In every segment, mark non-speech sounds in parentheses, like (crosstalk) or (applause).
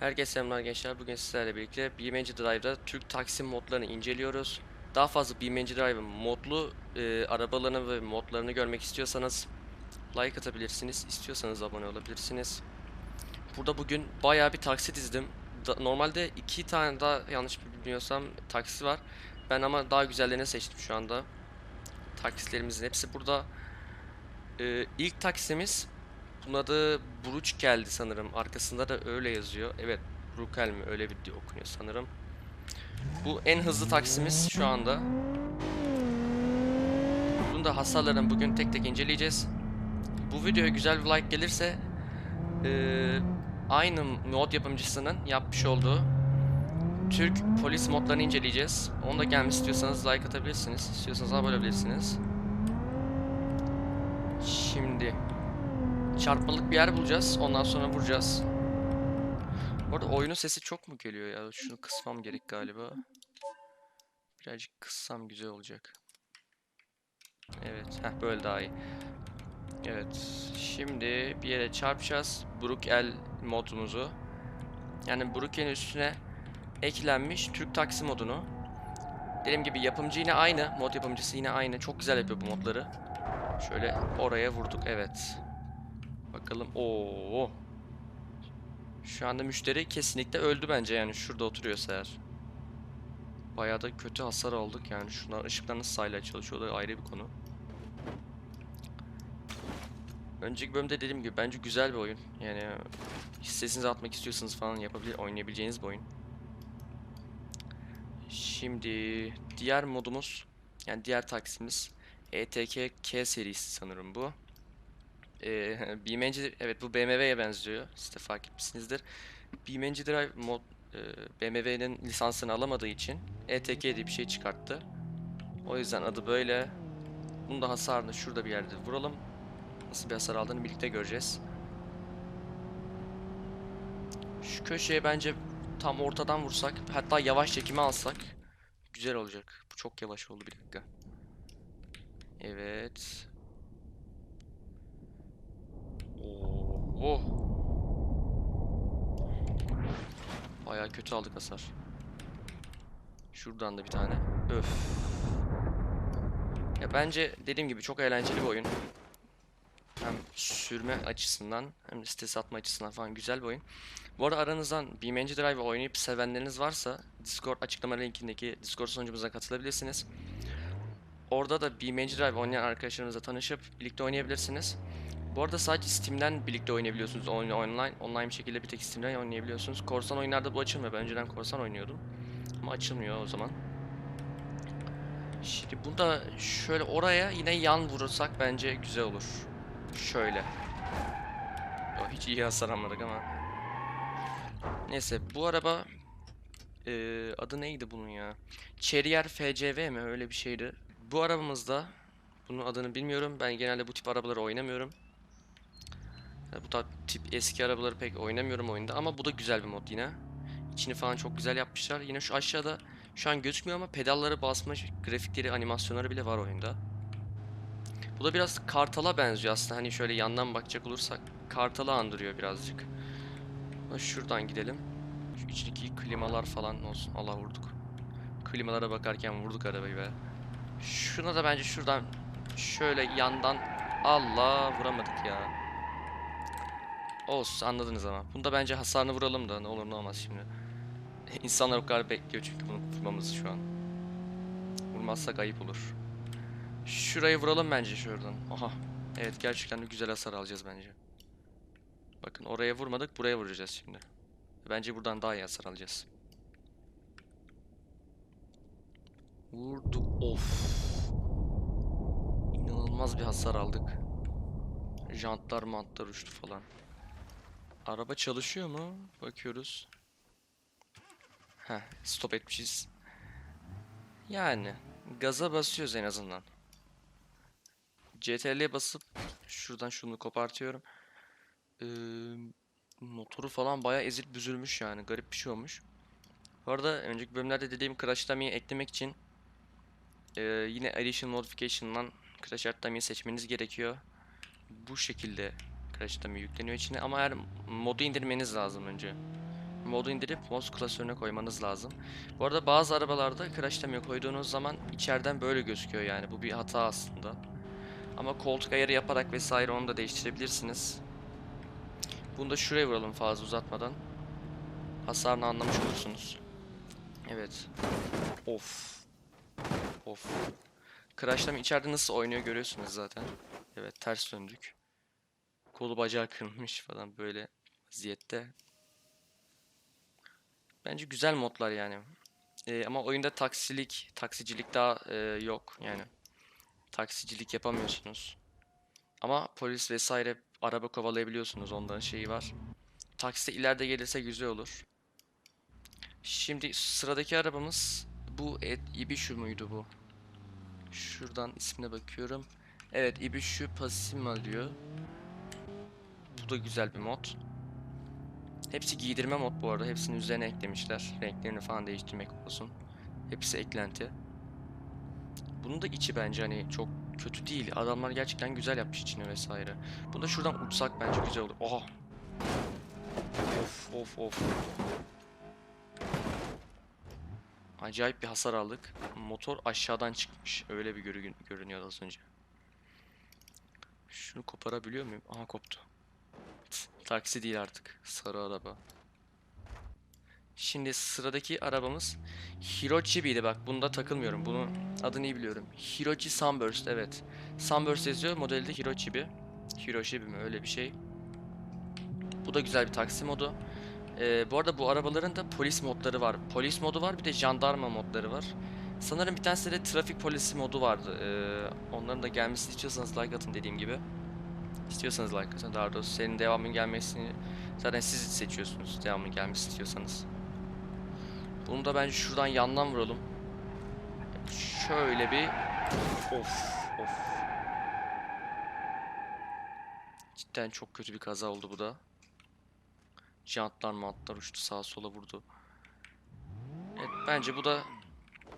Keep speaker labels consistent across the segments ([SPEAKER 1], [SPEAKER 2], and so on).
[SPEAKER 1] Herkese selamlar gençler. Bugün sizlerle birlikte BeamNG Drive'da Türk taksi modlarını inceliyoruz. Daha fazla BeamNG Drive'ın modlu e, arabalarını ve modlarını görmek istiyorsanız like atabilirsiniz. İstiyorsanız abone olabilirsiniz. Burada bugün bayağı bir taksi dizdim. Da- normalde iki tane daha yanlış bilmiyorsam taksi var. Ben ama daha güzellerini seçtim şu anda. Taksilerimizin hepsi burada. E, ilk taksimiz bunun adı Buruç geldi sanırım. Arkasında da öyle yazıyor. Evet, Brukel mi? Öyle bir diye okunuyor sanırım. Bu en hızlı taksimiz şu anda. Bunun da hasarlarını bugün tek tek inceleyeceğiz. Bu videoya güzel bir like gelirse eee, aynı mod yapımcısının yapmış olduğu Türk polis modlarını inceleyeceğiz. Onu da gelmek istiyorsanız like atabilirsiniz. İstiyorsanız abone olabilirsiniz. Şimdi çarpmalık bir yer bulacağız. Ondan sonra vuracağız. Bu arada oyunun sesi çok mu geliyor ya? Şunu kısmam gerek galiba. Birazcık kıssam güzel olacak. Evet, heh böyle daha iyi. Evet, şimdi bir yere çarpacağız. Brukel modumuzu. Yani Brukel'in üstüne eklenmiş Türk taksi modunu. Dediğim gibi yapımcı yine aynı. Mod yapımcısı yine aynı. Çok güzel yapıyor bu modları. Şöyle oraya vurduk. Evet. Bakalım. Oo. Şu anda müşteri kesinlikle öldü bence yani şurada oturuyorsa eğer. Bayağı da kötü hasar aldık yani. Şunlar ışıklar nasıl hala çalışıyor da ayrı bir konu. Önceki bölümde dediğim gibi bence güzel bir oyun. Yani hissesinizi atmak istiyorsanız falan yapabilir, oynayabileceğiniz bir oyun. Şimdi diğer modumuz yani diğer taksimiz ETK K serisi sanırım bu. Ee, (laughs) BeamNG evet bu BMW'ye benziyor. Siz de fark etmişsinizdir. BeamNG Drive mod e, BMW'nin lisansını alamadığı için ETK diye bir şey çıkarttı. O yüzden adı böyle. Bunun da hasarını şurada bir yerde vuralım. Nasıl bir hasar aldığını birlikte göreceğiz. Şu köşeye bence tam ortadan vursak, hatta yavaş çekimi alsak güzel olacak. Bu çok yavaş oldu bir dakika. Evet. Oo. Bayağı kötü aldık hasar. Şuradan da bir tane. Öf. Ya bence dediğim gibi çok eğlenceli bir oyun. Hem sürme açısından hem de stres atma açısından falan güzel bir oyun. Bu arada aranızdan BeamNG Drive oynayıp sevenleriniz varsa Discord açıklama linkindeki Discord sunucumuza katılabilirsiniz. Orada da BeamNG Drive oynayan arkadaşlarınızla tanışıp birlikte oynayabilirsiniz. Bu arada sadece Steam'den birlikte oynayabiliyorsunuz online. Online bir şekilde bir tek Steam'den oynayabiliyorsunuz. Korsan oyunlarda bu açılmıyor. Ben önceden korsan oynuyordum. Ama açılmıyor o zaman. Şimdi bunda şöyle oraya yine yan vurursak bence güzel olur. Şöyle. Yo, hiç iyi hasar almadık ama. Neyse bu araba eee, adı neydi bunun ya? Cherrier FCV mi öyle bir şeydi. Bu arabamızda bunun adını bilmiyorum. Ben genelde bu tip arabaları oynamıyorum. Ya bu ta- tip eski arabaları pek oynamıyorum oyunda ama bu da güzel bir mod yine. İçini falan çok güzel yapmışlar. Yine şu aşağıda şu an gözükmüyor ama pedalları basma grafikleri, animasyonları bile var oyunda. Bu da biraz Kartal'a benziyor aslında. Hani şöyle yandan bakacak olursak Kartal'ı andırıyor birazcık. Şuradan gidelim. Şu içindeki klimalar falan olsun. Allah vurduk. Klimalara bakarken vurduk arabayı be. Şuna da bence şuradan şöyle yandan Allah vuramadık ya. Olsun anladınız ama. Bunda bence hasarını vuralım da ne olur ne olmaz şimdi. (laughs) İnsanlar o kadar bekliyor çünkü bunu vurmamızı şu an. Vurmazsak ayıp olur. Şurayı vuralım bence şuradan. Aha. Evet gerçekten de güzel hasar alacağız bence. Bakın oraya vurmadık buraya vuracağız şimdi. Bence buradan daha iyi hasar alacağız. Vurduk. Of. İnanılmaz bir hasar aldık. Jantlar mantlar uçtu falan. Araba çalışıyor mu? Bakıyoruz. Heh, stop etmişiz. Yani gaza basıyoruz en azından. CTRL'ye basıp şuradan şunu kopartıyorum. Ee, motoru falan bayağı ezilip büzülmüş yani. Garip bir şey olmuş. Bu arada önceki bölümlerde dediğim Crash Dummy'yi eklemek için ee, yine Addition Modification'dan Crash Art Dummy'yi seçmeniz gerekiyor. Bu şekilde Crash Dummy yükleniyor içine ama eğer modu indirmeniz lazım önce. modu indirip mod klasörüne koymanız lazım. Bu arada bazı arabalarda crash demiyor koyduğunuz zaman içeriden böyle gözüküyor yani. Bu bir hata aslında. Ama koltuk ayarı yaparak vesaire onu da değiştirebilirsiniz. Bunu da şuraya vuralım fazla uzatmadan. Hasarını anlamış olursunuz. Evet. Of. Of. Crash'lama içeride nasıl oynuyor görüyorsunuz zaten. Evet ters döndük. Kolu bacağı kırılmış falan böyle vaziyette. Bence güzel modlar yani. Ee, ama oyunda taksilik, taksicilik daha e, yok yani. Taksicilik yapamıyorsunuz. Ama polis vesaire araba kovalayabiliyorsunuz. Onların şeyi var. Taksi ileride gelirse güzel olur. Şimdi sıradaki arabamız bu et, Ibishu muydu bu? Şuradan ismine bakıyorum. Evet Ibishu Passima diyor. Bu da güzel bir mod. Hepsi giydirme mod bu arada. Hepsinin üzerine eklemişler. Renklerini falan değiştirmek olsun. Hepsi eklenti. Bunun da içi bence hani çok kötü değil. Adamlar gerçekten güzel yapmış içini vesaire. Bunu da şuradan uçsak bence güzel olur. Oha. Of of of. Acayip bir hasar aldık. Motor aşağıdan çıkmış. Öyle bir görü görünüyordu az önce. Şunu koparabiliyor muyum? Aha koptu. Taksi değil artık. Sarı araba. Şimdi sıradaki arabamız Hirochibi'ydi bak bunda takılmıyorum. Bunu adını iyi biliyorum. Hirochi Sunburst evet. Sunburst yazıyor. Modeli de Hirochibi. Hirochibi mi öyle bir şey. Bu da güzel bir taksi modu. Ee, bu arada bu arabaların da polis modları var. Polis modu var bir de jandarma modları var. Sanırım bir tanesi de trafik polisi modu vardı. Ee, onların da gelmesini istiyorsanız like atın dediğim gibi. İstiyorsanız like atın daha doğrusu. Senin devamın gelmesini zaten siz seçiyorsunuz devamın gelmesini istiyorsanız. Bunu da bence şuradan yandan vuralım. Şöyle bir of of. Cidden çok kötü bir kaza oldu bu da. Jantlar mantlar uçtu sağa sola vurdu. Evet bence bu da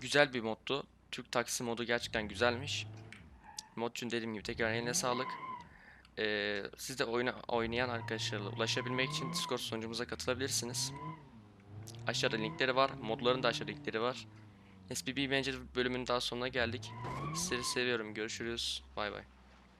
[SPEAKER 1] güzel bir moddu. Türk taksi modu gerçekten güzelmiş. Modcun dediğim gibi tekrar eline sağlık. Ee, siz de oyuna oynayan arkadaşlarla ulaşabilmek için Discord sunucumuza katılabilirsiniz. Aşağıda linkleri var. Modların da aşağıda linkleri var. SBB Manager bölümünün daha sonuna geldik. Sizleri seviyorum. Görüşürüz. Bay bay.